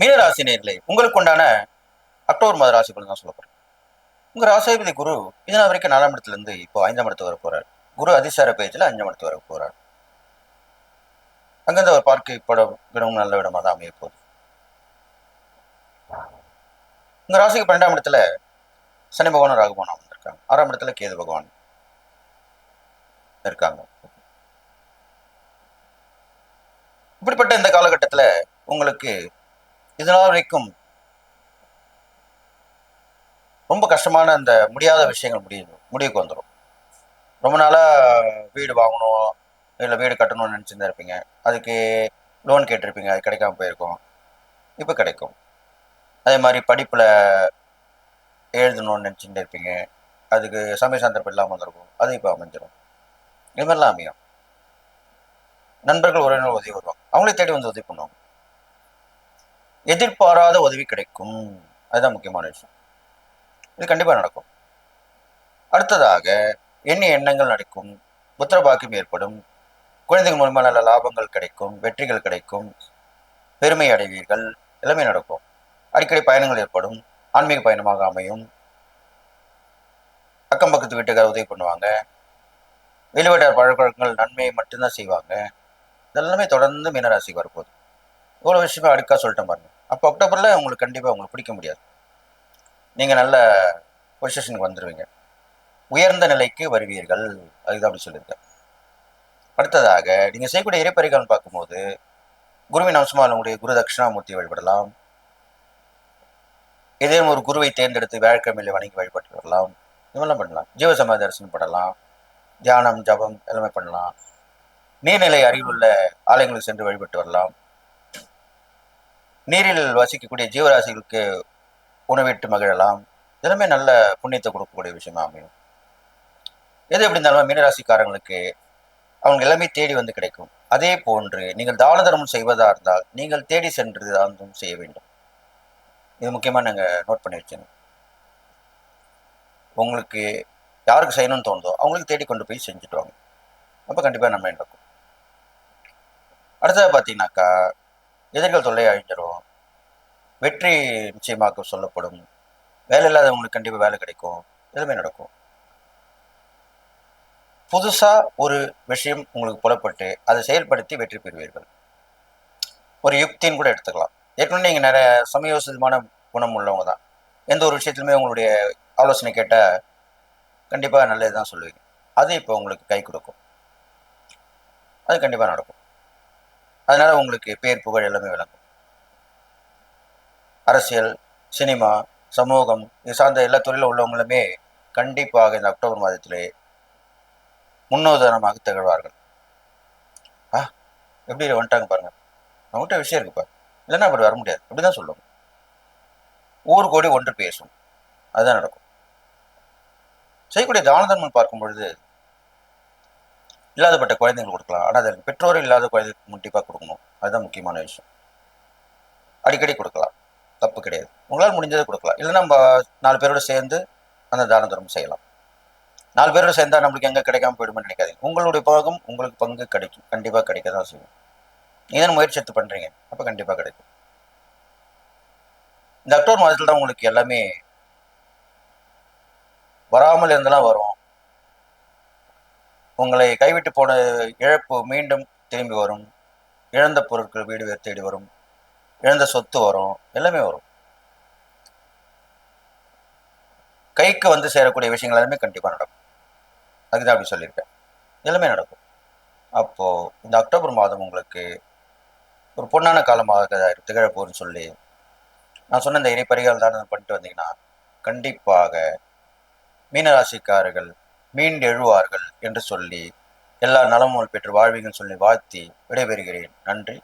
மீனராசி நேர்களை உங்களுக்கு உண்டான அக்டோபர் மாத ராசி பலன் தான் சொல்ல போறேன். உங்க ராசாதிபதி குரு இதனால் வரைக்கும் நாலாம் இடத்துல இருந்து இப்போ ஐந்தாம் இடத்து வர போறார். குரு அதிசார பேஜில் அஞ்சாம் இடத்து வர போறார். அங்கிருந்து அவர் பார்க்க படம் விடவும் நல்ல இடமா தான் அமைய போகுது. உங்க ராசிக்கு பன்னெண்டாம் இடத்துல சனி பகவான் ராகு பகவான் ஆறாம் இடத்துல கேது பகவான் இருக்காங்க. இப்படிப்பட்ட இந்த காலகட்டத்தில் உங்களுக்கு இதனால் வரைக்கும் ரொம்ப கஷ்டமான அந்த முடியாத விஷயங்கள் முடிய முடிவுக்கு வந்துடும் ரொம்ப நாளாக வீடு வாங்கணும் இல்லை வீடு கட்டணும்னு நினச்சிருந்தா இருப்பீங்க. அதுக்கு லோன் கேட்டிருப்பீங்க அது கிடைக்காம போயிருக்கும். இப்போ கிடைக்கும். அதே மாதிரி படிப்பில் எழுதணும்னு நினச்சிட்டு இருப்பீங்க. அதுக்கு சமய சந்தர்ப்பம் இல்லாமல் வந்திருக்கும். அது இப்போ அமைஞ்சிடும் இது மாதிரிலாம் அமையும். நண்பர்கள் உறவினர் உதவி வருவாங்க. அவங்களே தேடி வந்து உதவி பண்ணுவாங்க. எதிர்பாராத உதவி கிடைக்கும். அதுதான் முக்கியமான விஷயம். இது கண்டிப்பாக நடக்கும். அடுத்ததாக எண்ணி எண்ணங்கள் நடக்கும். புத்திர பாக்கியம் ஏற்படும். குழந்தைகள் மூலமா நல்ல லாபங்கள் கிடைக்கும். வெற்றிகள் கிடைக்கும். பெருமை அடைவீர்கள். எல்லாமே நடக்கும். அடிக்கடி பயணங்கள் ஏற்படும். ஆன்மீக பயணமாக அமையும். அக்கம் பக்கத்து வீட்டுக்கார உதவி பண்ணுவாங்க. வெளிவட்டார் பழக்கங்கள் நன்மையை மட்டும்தான் செய்வாங்க. இதெல்லாமே தொடர்ந்து மீனராசிக்கு வரப்போகுது. இவ்வளோ விஷயமே அடுக்கா சொல்லிட்டேன் பாருங்க. அப்போ அக்டோபரில் உங்களுக்கு கண்டிப்பாக உங்களுக்கு பிடிக்க முடியாது. நீங்கள் நல்ல பொசிஷனுக்கு வந்துடுவீங்க உயர்ந்த நிலைக்கு வருவீர்கள். அதுதான் அப்படி சொல்லியிருக்கேன். அடுத்ததாக நீங்கள் செய்யக்கூடிய இறைப்பறிகள்னு பார்க்கும்போது குருவின் அம்சமாக உங்களுடைய குரு தட்சிணாமூர்த்தியை வழிபடலாம். ஏதேனும் ஒரு குருவை தேர்ந்தெடுத்து வியாழக்கிழமையில வணங்கி வழிபட்டு வரலாம். இதெல்லாம் பண்ணலாம். ஜீவசமாதி தரிசனம் பண்ணலாம். தியானம் ஜபம் எல்லாமே பண்ணலாம். நீர்நிலை அருகிலுள்ள ஆலயங்களுக்கு சென்று வழிபட்டு வரலாம். நீரில் வசிக்கக்கூடிய ஜீவராசிகளுக்கு உணவிட்டு மகிழலாம். இதெல்லாமே நல்ல புண்ணியத்தை கொடுக்கக்கூடிய விஷயமா அமையும். எது எப்படி இருந்தாலும் மீனராசிக்காரங்களுக்கு அவங்க எல்லாமே தேடி வந்து கிடைக்கும். அதே போன்று நீங்கள் தான தர்மம் செய்வதா இருந்தால் நீங்கள் தேடி சென்று தானம் செய்ய வேண்டும். இது முக்கியமாக நாங்கள் நோட் பண்ணி வச்சுங்க உங்களுக்கு யாருக்கு செய்யணும்னு தோணுதோ அவங்களுக்கு தேடி கொண்டு போய் செஞ்சுட்டு வாங்க. அப்போ கண்டிப்பாக நம்ம நடக்கும் அடுத்தது பார்த்தீங்கன்னாக்கா எதிர்கள் தொல்லை அழிஞ்சிடும் வெற்றி நிச்சயமாக்க சொல்லப்படும். வேலை இல்லாதவங்களுக்கு கண்டிப்பாக வேலை கிடைக்கும். எதுவுமே நடக்கும். புதுசாக ஒரு விஷயம் உங்களுக்கு புலப்பட்டு அதை செயல்படுத்தி வெற்றி பெறுவீர்கள். ஒரு யுக்தின்னு கூட எடுத்துக்கலாம். ஏற்கனவே நீங்கள் நிறைய சமயோசிதமான குணம் உள்ளவங்க தான். எந்த ஒரு விஷயத்துலையுமே உங்களுடைய ஆலோசனை கேட்டால் கண்டிப்பாக நல்லது தான் சொல்லுவீங்க. அது இப்போ உங்களுக்கு கை கொடுக்கும். அது கண்டிப்பாக நடக்கும். அதனால் உங்களுக்கு பேர் புகழ் எல்லாமே விளங்கும். அரசியல் சினிமா சமூகம் இது சார்ந்த எல்லா துறையில் உள்ளவங்களுமே கண்டிப்பாக இந்த அக்டோபர் மாதத்திலே முன்னோதாரணமாக திகழ்வார்கள். ஆ எப்படி வந்துட்டாங்க பாருங்க. நம்மகிட்ட விஷயம் இருக்குப்பா இல்லைன்னா அப்படி வர முடியாது. அப்படிதான் சொல்லுவாங்க. ஊர் கோடி ஒன்று பேசும். அதுதான் நடக்கும். செய்யக்கூடிய தானதன்மன் பார்க்கும் பொழுது இல்லாதப்பட்ட குழந்தைங்களுக்கு கொடுக்கலாம். ஆனால் அதற்கு பெற்றோர் இல்லாத குழந்தைகளுக்கு கண்டிப்பாக கொடுக்கணும். அதுதான் முக்கியமான விஷயம். அடிக்கடி கொடுக்கலாம். தப்பு கிடையாது. உங்களால் முடிஞ்சதை கொடுக்கலாம். இல்லைன்னா நம்ம நாலு பேரோட சேர்ந்து அந்த தான தர்மம் செய்யலாம். நாலு பேரோட சேர்ந்தா நம்மளுக்கு எங்கே கிடைக்காம போயிடுமே நினைக்காதீங்க. உங்களுடைய பாகம் உங்களுக்கு பங்கு கிடைக்கும். கண்டிப்பாக கிடைக்க தான் செய்யும் நீங்கள் முயற்சி எடுத்து பண்ணுறீங்க அப்போ கண்டிப்பாக கிடைக்கும். இந்த அக்டோபர் மாதத்தில் தான் உங்களுக்கு எல்லாமே வராமல் இருந்தெல்லாம் வரும். உங்களை கைவிட்டு போன இழப்பு மீண்டும் திரும்பி வரும். இழந்த பொருட்கள் வீடு தேடி வரும். இழந்த சொத்து வரும் எல்லாமே வரும். கைக்கு வந்து சேரக்கூடிய விஷயங்கள் எல்லாமே கண்டிப்பாக நடக்கும். அதுதான் அப்படி சொல்லியிருக்கேன். எல்லாமே நடக்கும். அப்போது இந்த அக்டோபர் மாதம் உங்களுக்கு ஒரு பொண்ணான காலமாக திகழப்போன்னு சொல்லி நான் சொன்ன இந்த இறைப்பறிகள் தான் தானே பண்ணிட்டு வந்தீங்கன்னா கண்டிப்பாக மீனராசிக்காரர்கள் மீண்டெழுவார்கள் என்று சொல்லி எல்லா நலமும் பெற்று வாழ்வீங்கன்னு சொல்லி வாழ்த்தி விடைபெறுகிறேன். நன்றி.